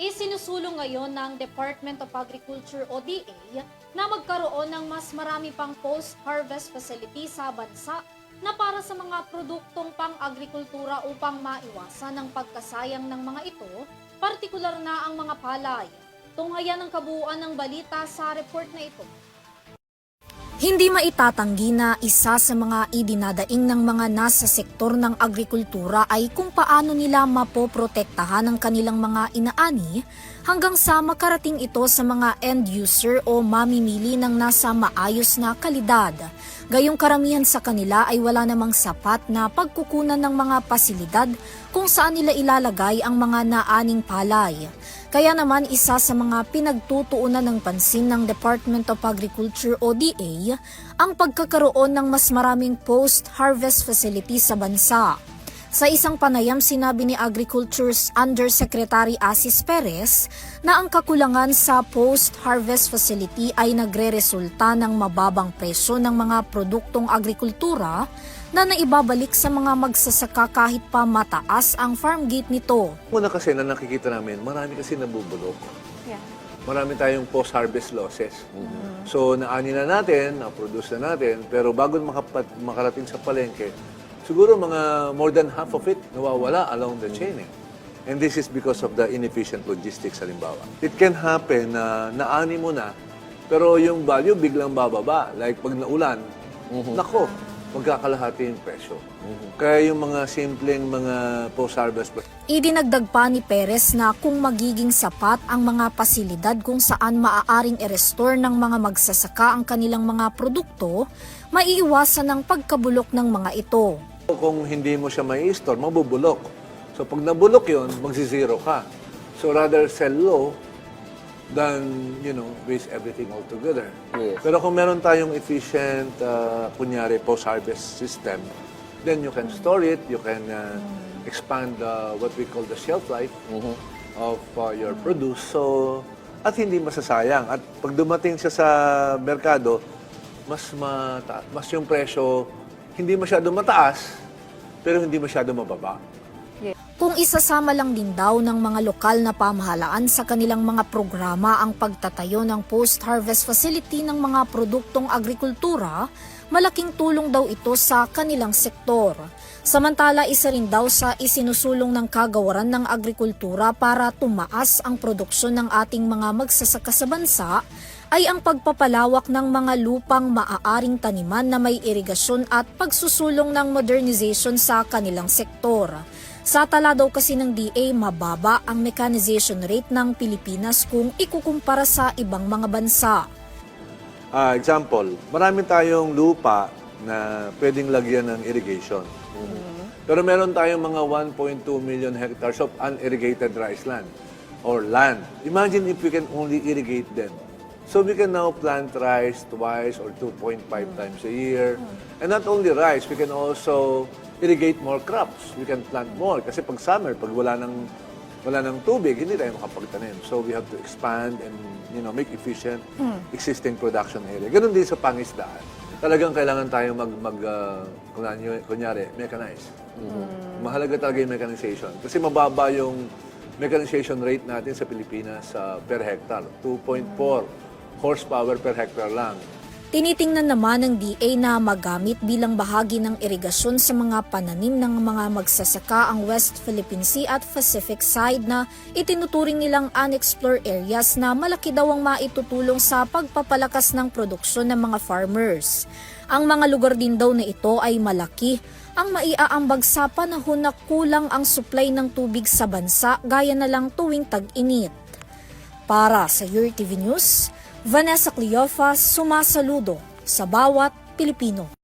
Isinusulong ngayon ng Department of Agriculture o DA na magkaroon ng mas marami pang post-harvest facility sa bansa na para sa mga produktong pang-agrikultura upang maiwasan ang pagkasayang ng mga ito, partikular na ang mga palay. Tunghayan ang kabuuan ng balita sa report na ito. Hindi maitatanggi na isa sa mga idinadaing ng mga nasa sektor ng agrikultura ay kung paano nila mapoprotektahan ang kanilang mga inaani hanggang sa makarating ito sa mga end user o mamimili ng nasa maayos na kalidad. Gayong karamihan sa kanila ay wala namang sapat na pagkukunan ng mga pasilidad kung saan nila ilalagay ang mga naaning palay. Kaya naman isa sa mga pinagtutuunan ng pansin ng Department of Agriculture o DA ang pagkakaroon ng mas maraming post-harvest facility sa bansa. Sa isang panayam sinabi ni Agriculture's Undersecretary Asis Perez na ang kakulangan sa post-harvest facility ay nagre-resulta ng mababang presyo ng mga produktong agrikultura na naibabalik sa mga magsasaka kahit pa mataas ang farm gate nito. Una kasi na nakikita namin, marami kasi nabubulok. Yeah. Marami tayong post-harvest losses. So, naani na natin, na-produce na natin, pero bago makapat, makarating sa palengke, siguro mga more than half of it nawawala along the chain. Eh. And this is because of the inefficient logistics, halimbawa. It can happen na naani mo na, pero yung value biglang bababa. Like pag naulan, nako, magkakalahati yung presyo. Kaya yung mga simpleng mga post-harvest Idinagdag pa ni Perez na kung magiging sapat ang mga pasilidad kung saan maaaring i-restore ng mga magsasaka ang kanilang mga produkto, maiiwasan ang pagkabulok ng mga ito. Kung hindi mo siya may store, mabubulok. So pag nabulok yun, magzizero ka. So rather sell low than, you know, waste everything altogether. Yes. Pero kung meron tayong efficient, uh, kunyari, post-harvest system, then you can store it, you can uh, expand uh, what we call the shelf life of uh, your produce. So, at hindi masasayang. At pag dumating siya sa merkado, mas mata mas yung presyo hindi masyado mataas, pero hindi masyado mababa. Kung isasama lang din daw ng mga lokal na pamahalaan sa kanilang mga programa ang pagtatayo ng post-harvest facility ng mga produktong agrikultura, malaking tulong daw ito sa kanilang sektor. Samantala, isa rin daw sa isinusulong ng kagawaran ng agrikultura para tumaas ang produksyon ng ating mga magsasaka sa bansa ay ang pagpapalawak ng mga lupang maaaring taniman na may irigasyon at pagsusulong ng modernization sa kanilang sektor. Sa tala daw kasi ng DA, mababa ang mechanization rate ng Pilipinas kung ikukumpara sa ibang mga bansa. Ah, example, marami tayong lupa na pwedeng lagyan ng irrigation. Pero meron tayong mga 1.2 million hectares of unirrigated rice land or land. Imagine if we can only irrigate them. So we can now plant rice twice or 2.5 times a year. And not only rice, we can also irrigate more crops. We can plant more. Kasi pag summer, pag wala ng, wala ng tubig, hindi tayo makapagtanim. So we have to expand and you know make efficient existing production area. Ganun din sa pangisdaan. Talagang kailangan tayong mag, mag uh, kunyari, kunyari, mechanize. Mahalaga talaga yung mechanization. Kasi mababa yung mechanization rate natin sa Pilipinas sa per hectare. 2.4 horsepower per hectare lang. Tinitingnan naman ng DA na magamit bilang bahagi ng irigasyon sa mga pananim ng mga magsasaka ang West Philippine Sea at Pacific side na itinuturing nilang unexplored areas na malaki daw ang maitutulong sa pagpapalakas ng produksyon ng mga farmers. Ang mga lugar din daw na ito ay malaki ang maiaambag sa panahon na kulang ang supply ng tubig sa bansa gaya na lang tuwing tag-init. Para sa Your TV News, Vanessa Cleofas sumasaludo sa bawat Pilipino.